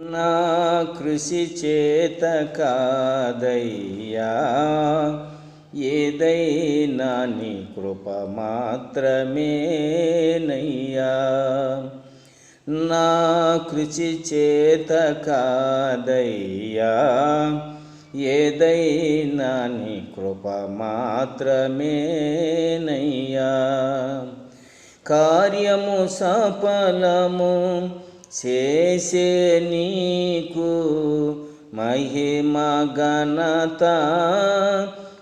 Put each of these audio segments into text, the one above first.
నా కృషి చేత కాదయ్యా. ఏదైనా నీ కృప మాత్రమేనయ్యా. నా కృషి చేత కాదయ్యా. ఏదైనా నీ కృప మాత్రమేనయ్యా. కార్యము సఫలము చేసే నీకు మహిమ ఘనత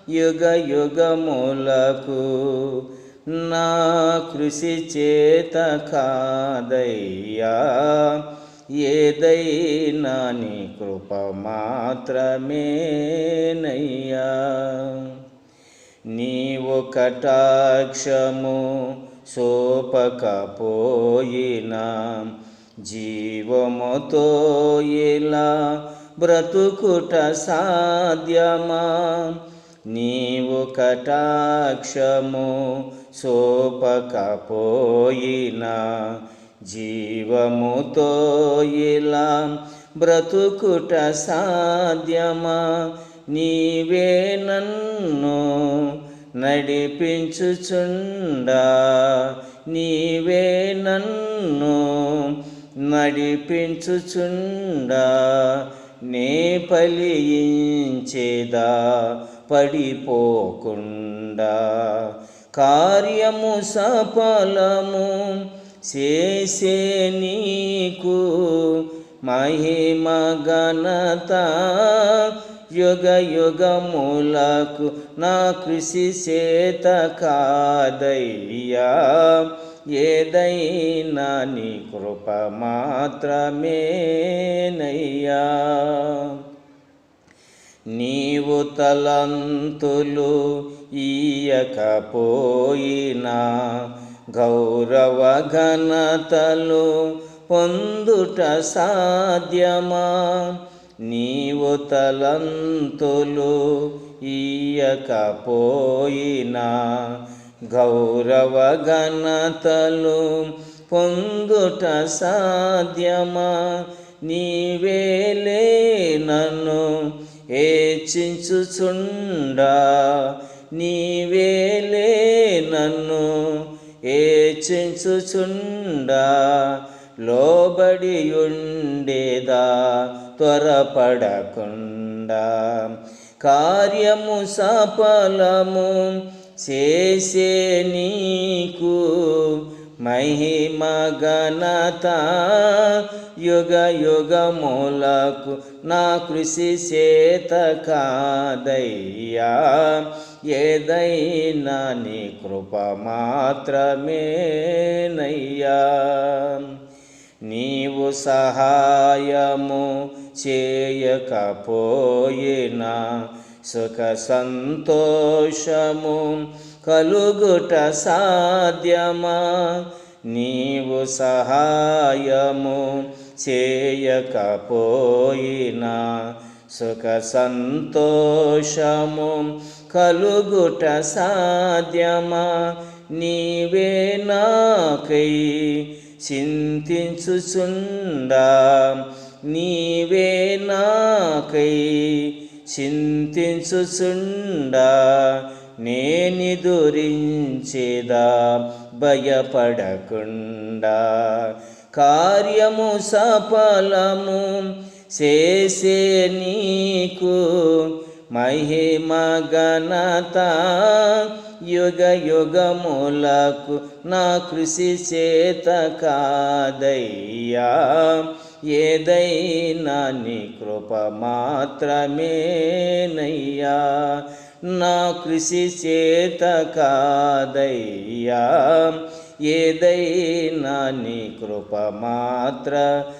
యుగ యుగములకు నా కృషి చేత కాదయ్యా. ఏదైనా నీ కృప మాత్రమేనయ్యా. నీవు కటాక్షము సోపకపోయినా జీవముతో ఇలా బ్రతుకుట సాధ్యమా? నీవు కటాక్షము సోపకపోయినా జీవముతో ఇలా బ్రతుకుట సాధ్యమా? నీవే నన్ను నడిపించుచుండా నీవే నన్ను నడిపించుచుండా నే ఫలించేదా పడిపోకుండా. కార్యము సఫలము చేసే నీకు మహిమ ఘనత యుగ యుగములకు నా కృషి చేత కాదయ్యా. ఏదైనా నీ కృప మాత్రమేనయ్యా. నీవు తలంతులు ఈయకపోయినా గౌరవ ఘనతలు పొందుట సాధ్యమా? నీవు తలంతులు ఈయకపోయినా గౌరవ ఘనతలు పొందుట సాధ్యమా? నీవేలే నన్ను ఏచించుచుండా? నీవేలే నన్ను ఏచించుచుండా? లోబడి ఉండేదా త్వరపడకుండా. కార్యము సఫలము చేసే నీకు మహిమ ఘనత యుగ యుగములకు నా కృషి చేత కాదయ్యా. ఏదైనా నీ కృప మాత్రమేనయ్యా. నీవు సహాయము చేయకపోయినా సుఖ సంతోషము కలుగుట సాధ్యమా? నీవు సహాయము చేయకపోయినా సుఖ సంతోషము కలుగుట సాధ్యమా? నీవే నాకై చింతించుచుండా? నీవే నాకై చింతించుచుండా నేనిదురించేదా భయపడకుండా. కార్యము సఫలము చేసే నీకు మహిమ ఘనత యుగ యుగములకు నా కృషి చేత కాదయ్యా. ఏదైనా నీ కృప మాత్రమేనయ్యా. నా కృషి చేత కాదయ్యా. ఏదైనా నీ కృప మాత్రమేనయ్యా.